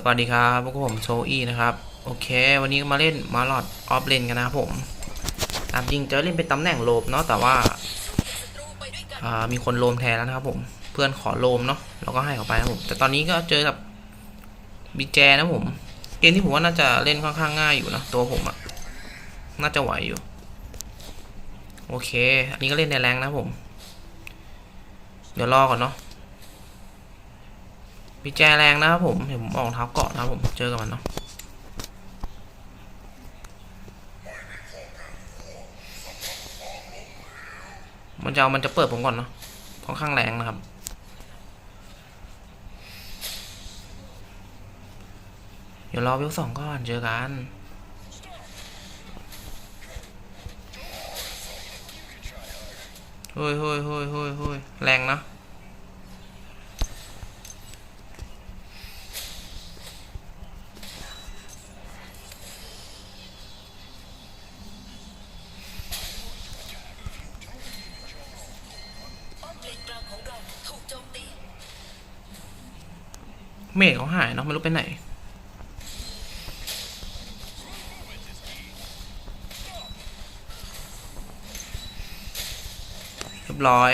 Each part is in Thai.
สวัสดีครับพวกผมโชอี้นะครับ โอเค วันนี้มาเล่นมาลอดออฟเลนกันนะครับผม ตามจริงจะเล่นเป็นตำแหน่งโลมเนาะแต่ว่าามีคนโลมแทนแล้วนะครับผม เพื่อนขอโลมเนาะเราก็ให้เขาไปนะครับผมแต่ตอนนี้ก็เจอกับบีแจนะผมเกมที่ผมว่าน่าจะเล่นค่อนข้างง่ายอยู่นะตัวผมอะน่าจะไหวอยู่ โอเค อันนี้ก็เล่นในแรงนะผม เดี๋ยวรอก่อนเนาะ มีแจแรงนะครับผมเดี๋ยวผมออกเท้าเกาะนะครับผมเจอกับมันเนาะมันจะเอามันจะเปิดผมก่อนเนาะค่อนข้างแรงนะครับเดี๋ยวรอวิวสองก่อนเจอกันเฮ้ยเฮ้ยเฮ้ยเฮ้ยเฮ้ยแรงนะ เมฆเขาหายเนาะไม่รู้ไปไหน เรียบร้อย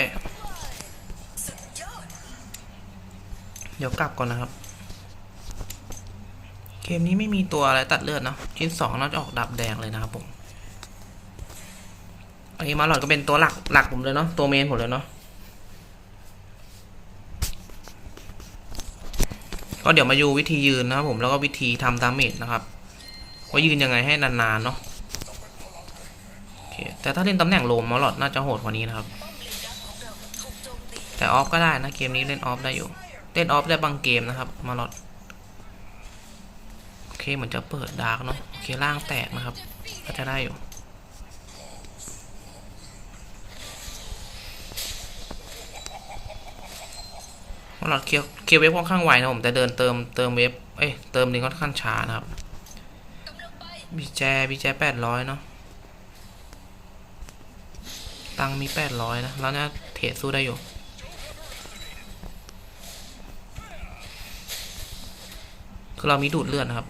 เดี๋ยวกลับก่อนนะครับ เกมนี้ไม่มีตัวอะไรตัดเลือดเนาะชิ้นสองน่าจะออกดับแดงเลยนะครับผมอันนี้มาหลอดก็เป็นตัวหลักหลักผมเลยเนาะตัวเมนผมเลยเนาะ ก็เดี๋ยวมาดูวิธียืนนะครับผมแล้วก็วิธีทำดาเมจนะครับว่ายืนยังไงให้นานๆเนาะโอเคแต่ถ้าเล่นตำแหน่งโลมมาหลอดน่าจะโหดกว่านี้นะครับ แต่ออฟก็ได้นะเกมนี้เล่นออฟได้อยู่เล่นออฟได้บางเกมนะครับมาลอดโอเคเหมือนจะเปิดดาร์กเนาะโอเคล่างแตกนะครับ ก็จะได้อยู่ มาลอดเคลียร์เคลียร์เวฟค่อนข้างไวนะผมแต่เดินเติมเติมเวฟเอ้ยเติมนี่ค่อนข้างช้านะครับบีแจบีแจแปดร้อยเนาะตังมีแปดร้อยนะแล้วเนี่ยเทรดสู้ได้อยู่คือเรามีดูดเลือดนะครับ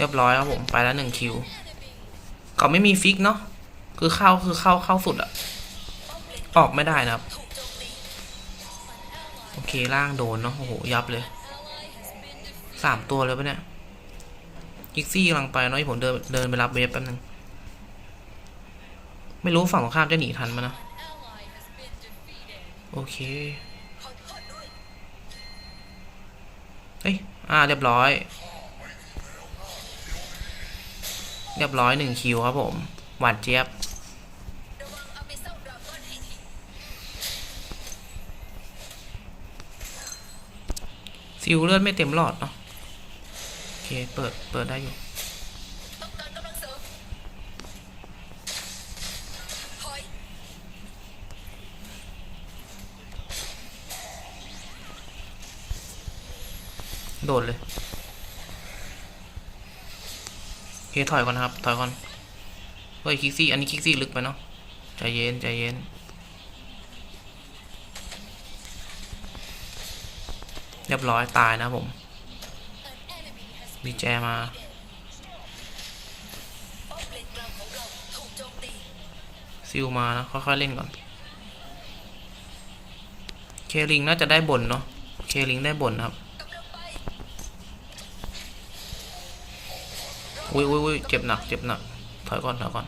เรียบร้อยครับผมไปแล้วหนึ่งคิวก็ไม่มีฟิกเนาะคือเข้าคือเข้าเข้าสุดอะออกไม่ได้นะครับ โอเคล่างโดนเนาะโอ้โหยับเลยสามตัวเลยปะเนี่ยกิกซี่กำลังไปเนาะผมเดินเดินไปรับเวฟแป๊บนึงไม่รู้ฝั่งตรงข้ามจะหนีทันมั้ยนะ โอเคเอ้ยอ่าเรียบร้อย เรียบร้อยหนึ่งคิวครับผม หวานเจี๊ยบระวังเอาไปซ่อมดราก้อนให้ทีซิลเลือดไม่เต็มหลอดเนาะโอเค เปิด เปิดได้อยู่โดดเลย โอ เคถอยก่อนนะครับ ถอยก่อน เฮ้ยคิกซี่ อันนี้คิกซี่ลึกไปเนาะ ใจเย็น ใจเย็น เรียบร้อยตายนะผมมีแจมาป้อมา ซิลมานะ ค่อยๆเล่นก่อน เคลิงน่าจะได้บนเนาะ เคลิงได้บนนครับ กำลังไป อุ้ยอุ้ยอุ้ยเจ็บหนักเจ็บหนักถอยก่อนถอยก่อน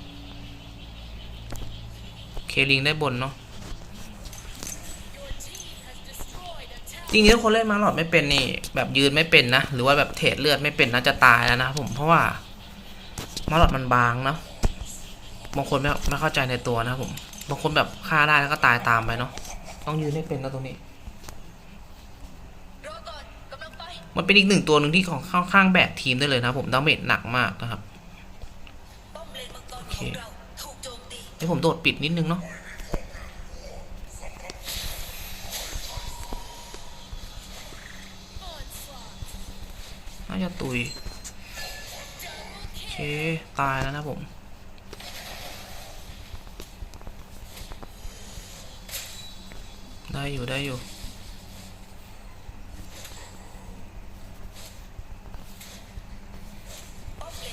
เคลิงได้บนเนาะจริงๆถ้าคนเล่นมาหลอดไม่เป็นนี่แบบยืนไม่เป็นนะ หรือว่าแบบเทรดเลือดไม่เป็นน่าจะตายแล้วนะผมเพราะว่ามาหลอดมันบางเนาะบางคนไม่ไม่เข้าใจในตัวนะผมบางคนแบบฆ่าได้แล้วก็ตายตามไปเนาะต้องยืนให้เป็นนะตรงนี้ มันเป็นอีกหนึ่งตัวหนึ่งที่ของข้างแบกทีมได้เลยนะผมดาเมจหนักมากนะครับโอเคเดี๋ผมโดดปิดนิดนึงเนาะน่าจะตุยโอเค ตายแล้วนะผมได้อยู่ได้อยู่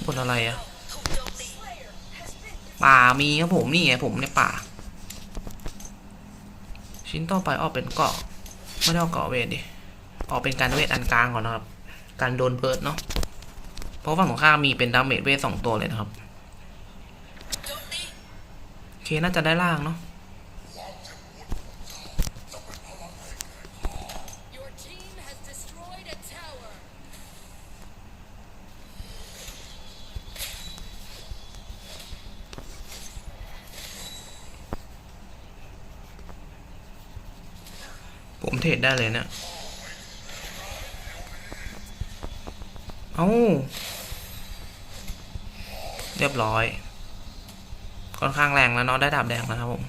บนอะไรอะป่ามีครับผมนี่ไงผมในป่า ชิ้นต่อไปออกเป็นเกาะไม่ได้เอาเกาะเวทดิออกเป็นการเวทอันกลางก่อนนะครับ การโดนเพิร์ดเนาะเพราะฝั่งตรงข้ามีเป็นดาเมจเวทสองตัวเลยนะครับ โอเคน่าจะได้ล่างเนาะ ผมเทรดได้เลยเนะี่ยเอาเรียบร้อย ค่อนข้างแรงแล้วเนาะได้ดาบแดงแล้วครับผม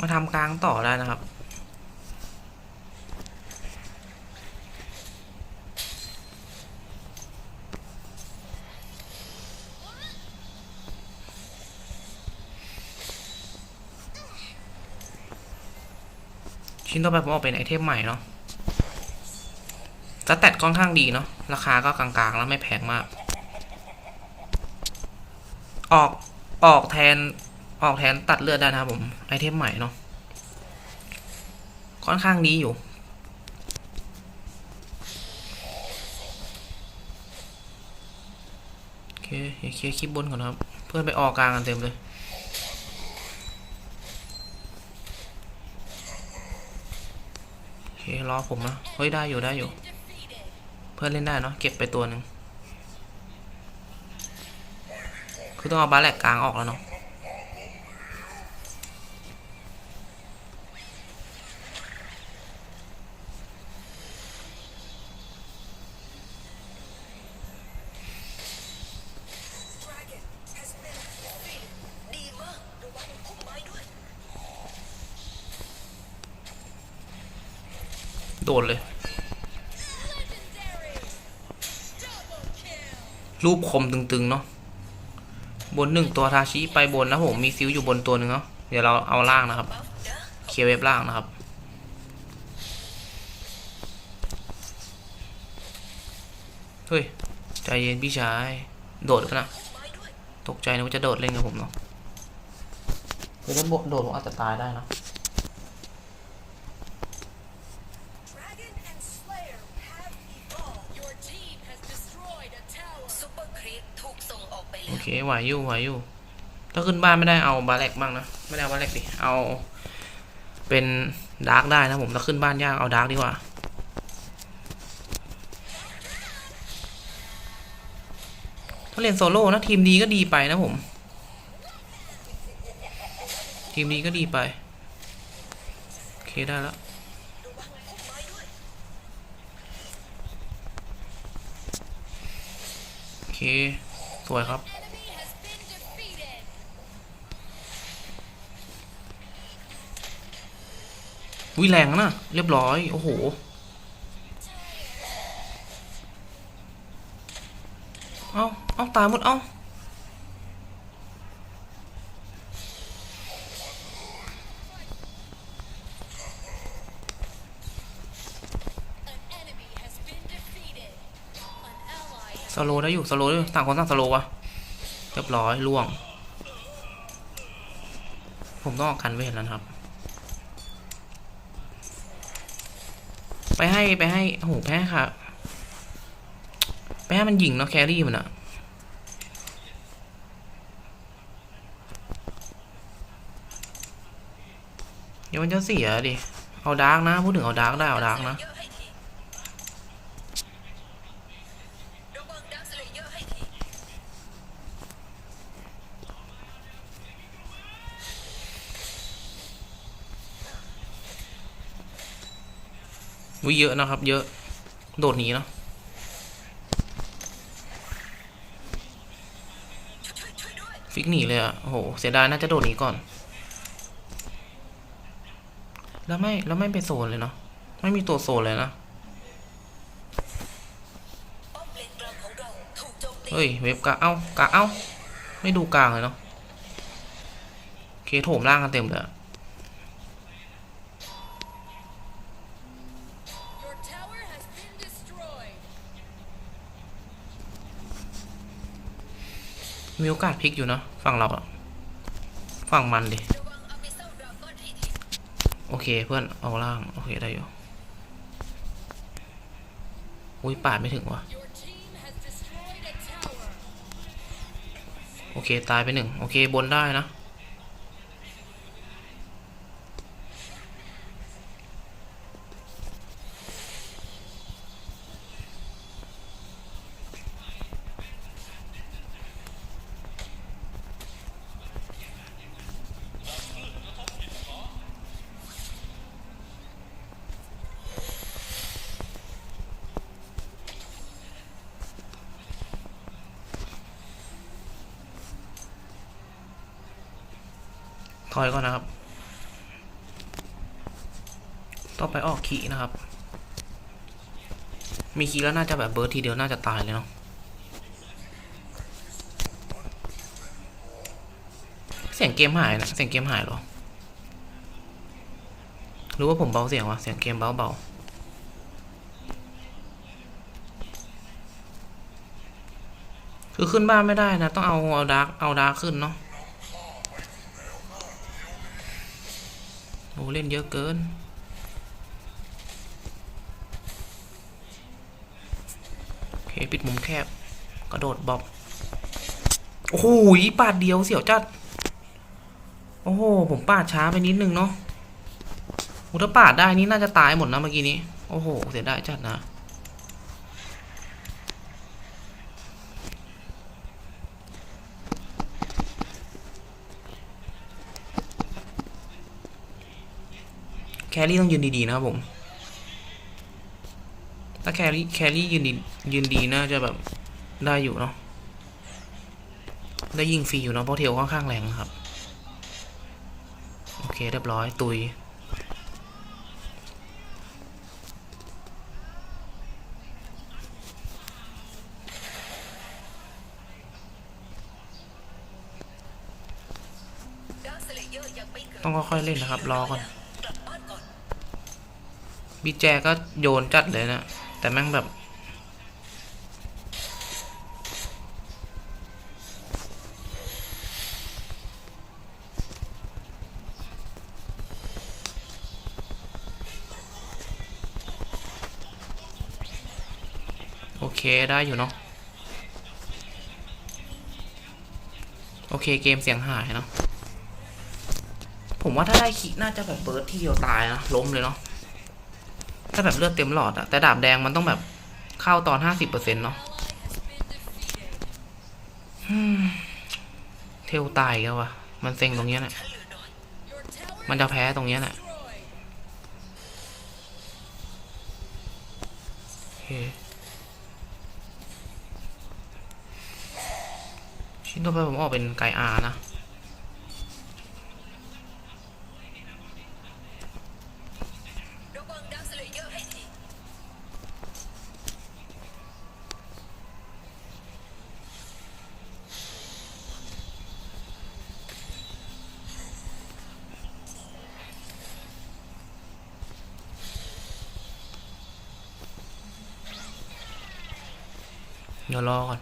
มาทำกลางต่อได้นะครับ ชิ้นต่อไปผมเอาเป็นไอเทมใหม่เนาะสแตทค่อนข้างดีเนาะ ราคาก็กลางๆ แล้วไม่แพงมาก ออกออกแทนออกแทนตัดเลือดได้นะครับผม ไอเทมใหม่เนาะ ค่อนข้างดีอยู่ โอเคเดี๋ยเคลียร์คลิปบนก่อนครับ เพื่อนไปออกกลางกันเต็มเลย โอ เครอผมนะเฮ้ยได้อยู่ได้อยู่ เพื่อนเล่นได้เนาะเก็บไปตัวหนึ่งคือต้องเอาบาแหลกกลางออกแล้วเนาะ ดีมากระวังพุ่มไม้ด้วย โดดเลย รูปคมตึงๆ เนาะบนหนึ่งตัวทาชิไปบนนะผมมีซิวอยู่บนตัวหนึ่งเนาะเดี๋ยวเราเอาล่างนะครับ เคลียร์เว็บล่างนะครับ เฮ้ย ใจเย็นพี่ชาย โดดกันนะพุ่มไม้ด้วยตกใจนึกว่าจะโดดเล่นกับผมเนาะเดี๋ยวถ้าโดดโดดผมอาจจะตายได้นะ ไปโอเคไหวอยู่ไหวอยู่ ถ้าขึ้นบ้านไม่ได้เอาบาแลกบ้างนะ ไม่ได้เอาบาแลกดิ เอา เป็นดาร์กได้นะผม ถ้าขึ้นบ้านยากเอาดาร์กดีกว่า ถ้าเล่นโซโล่นะทีมดีก็ดีไปนะผม ทีมดีก็ดีไป โอเคได้แล้วโอเคสวยครับ วิแรงนะเรียบร้อย โอ้โห เอาเอาตายหมด เอาสโลได้อยู่ สโลได้ต่างคนต่างสโลวะเรียบร้อยล่วง ผมต้องออกกันเวทแล้วครับ ไป ให้ไปให้โอ้โหแพ้ค่ะไปให้มันยิงเนาะแครี่มันอะเดี๋ยวมันจะเสียดิ เอาดาร์กนะ พูดถึงเอาดาร์กได้ เอาดาร์กนะเยอะให้ทีระวังดักสเลเยอร์ให้ที วิเยอะนะครับ เยอะ โดดหนีเนาะฟิกหนีเลยอะโอ้โห เสียดายน่าจะโดดหนีก่อน แล้วไม่ แล้วไม่ไปโซนเลยเนาะ ไม่มีตัวโซนเลยนะ เฮ้ย เว็บกะเอากะเอา ไม่ดูกลางเลยเนาะโอเคโถมล่างกันเต็มเลยอะ มีโอกาสพลิกอยู่เนาะฝั่งเราอะฝั่งมันดิโอเคเพื่อนเอาล่าง โอเคได้อยู่อุ้ยปาดไม่ถึงวะโอเค ตายไปหนึ่งโอเคบนได้นะ ถอยก่อนนะครับต้องไปออกขีนะครับ มีขีแล้วน่าจะแบบเบิร์ดทีเดียวน่าจะตายเลยเนาะเสียงเกมหายนะเสียงเกมหายหรอหรือว่าผมเบาเสียงวะเสียงเกมเบาเบาคือขึ้นบ้านไม่ได้นะ ต้องเอาเอาดาร์กเอาดาร์กขึ้นเนาะ โอ้เล่นเยอะเกิน โอเค ปิดมุมแคบ กระโดดบอบ โอ้โหปาดเดียวเสียวจัด โอ้โห ผมปาดช้าไปนิดนึงเนาะถ้าปาดได้นี่น่าจะตายหมดนะเมื่อกี้นี้ โอ้โห เสียดายจัดนะ แครี่ต้องยืนดีๆนะครับผม ถ้าแครี่แครี่ยืนดียืนดีน่าจะแบบได้อยู่เนาะ ได้ยิงฟรีอยู่เนาะเพราะเทลค่อนข้างแรงครับ โอเคเรียบร้อยตุยดาร์คสเลเยองกิดต้องค่อยๆเล่นนะครับ รอก่อน บีแจก็โยนจัดเลยนะ แต่แม่งแบบ โอเคได้อยู่เนาะโอเคเกมเสียงหายเนาะผมว่าถ้าได้คิกน่าจะแบบเบิร์ดที่เดียวตายนะล้มเลยเนาะาแบบเลือดเต็มหลอดอะแต่ดาบแดงมันต้องแบบเข้าตอนห้าสิบเปอร์เซ็นต์เนาะเทลตายแล้ววะมันเซ็งตรงเนี้ยแหละมันจะแพ้ตรงเนี้ยแหละชิ้นต่อไปผมออกเป็นไกอานะวังดาร์คสเลเยอร์ให้ดี เดี๋ยวรอก่อน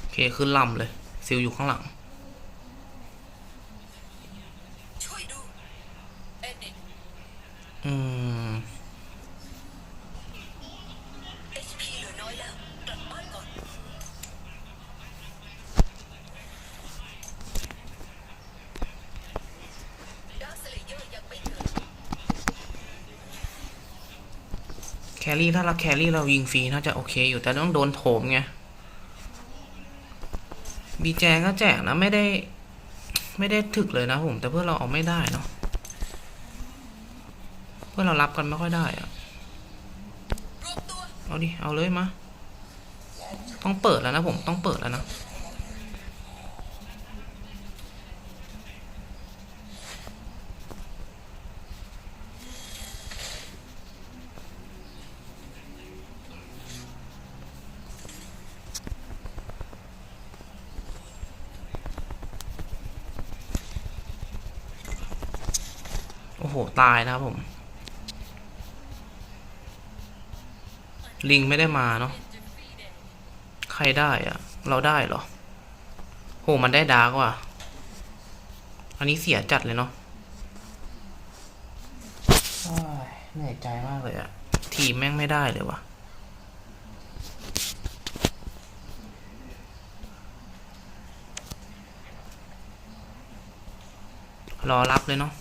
โอเคขึ้นลำเลยซิลอยู่ข้างหลัง ครี่ถ้าเราแครี่เรายิงฟรีน่าจะโอเคอยู่แต่ต้องโดนโถมไงบีแจก็แจกนะไม่ได้ ไม่ได้ถึกเลยนะผม แต่เพื่อเราเอาไม่ได้เนาะเพื่อเรารับกันไม่ค่อยได้อะเอาดิ เอาเลยมา ต้องเปิดแล้วนะผมต้องเปิดแล้วนะ ห ตายนะครับผม ลิงไม่ได้มาเนาะใครได้อะเราได้เหรอโหมันได้ดาร์กว่ะ อันนี้เสียจัดเลยเนาะเหนื่อยใจมากเลยอะทีมแม่งไม่ได้เลยวะรอรับเลยเนาะ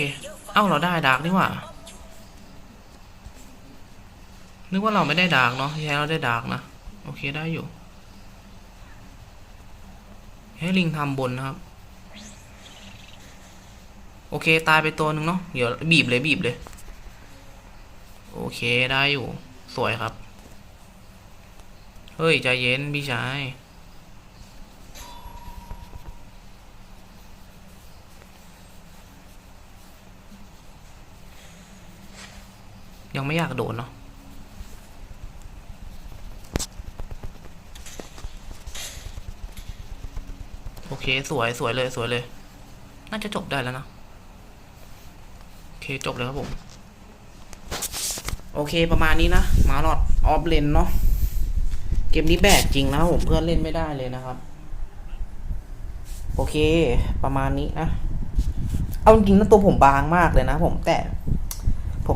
เคเอ้าเราได้ดาร์กนี่ว่านึกว่าเราไม่ได้ดาร์กเนาะที่แท้เราได้ดาร์กนะ โอเคได้อยู่ ให้ลิงทำบนนะครับ โอเคตายไปตัวหนึ่งเนาะเดี๋ยวบีบเลยบีบเลย โอเคได้อยู่ สวยครับ เฮ้ยใจเย็นพี่ชาย ยังไม่อยากโดนเนาะโอเค สวยสวยเลยสวยเลย น่าจะจบได้แล้วนะ โอเคจบเลยครับผม โอเคประมาณนี้นะมาหลอดออฟเลนเนาะเกมนี้แบกจริงนะผมเพื่อนเล่นไม่ได้เลยนะครับ โอเค ประมาณนี้นะ เอาจริงนะตัวผมบางมากเลยนะผมแต่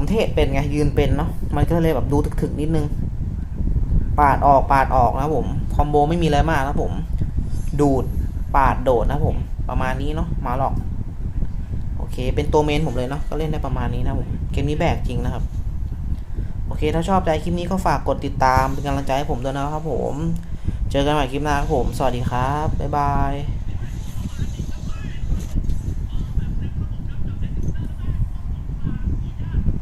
ผมเทศเป็นไงยืนเป็นเนาะมันก็เลยแบบดูถึกๆนิดนึง ปาดออกปาดออกนะผมคอมโบไม่มีอะไรมากนะผม ดูดปาดโดดนะผม ประมาณนี้เนาะมาหลอก โอเค เป็นตัวเมนผมเลยเนาะก็เล่นได้ประมาณนี้นะผมเกมนี้แบกจริงนะครับ โอเค ถ้าชอบใจคลิปนี้ก็ฝากกดติดตามเป็นกำลังใจให้ผมด้วยนะครับผม เจอกันใหม่คลิปหน้าครับผม สวัสดีครับบ๊ายบาย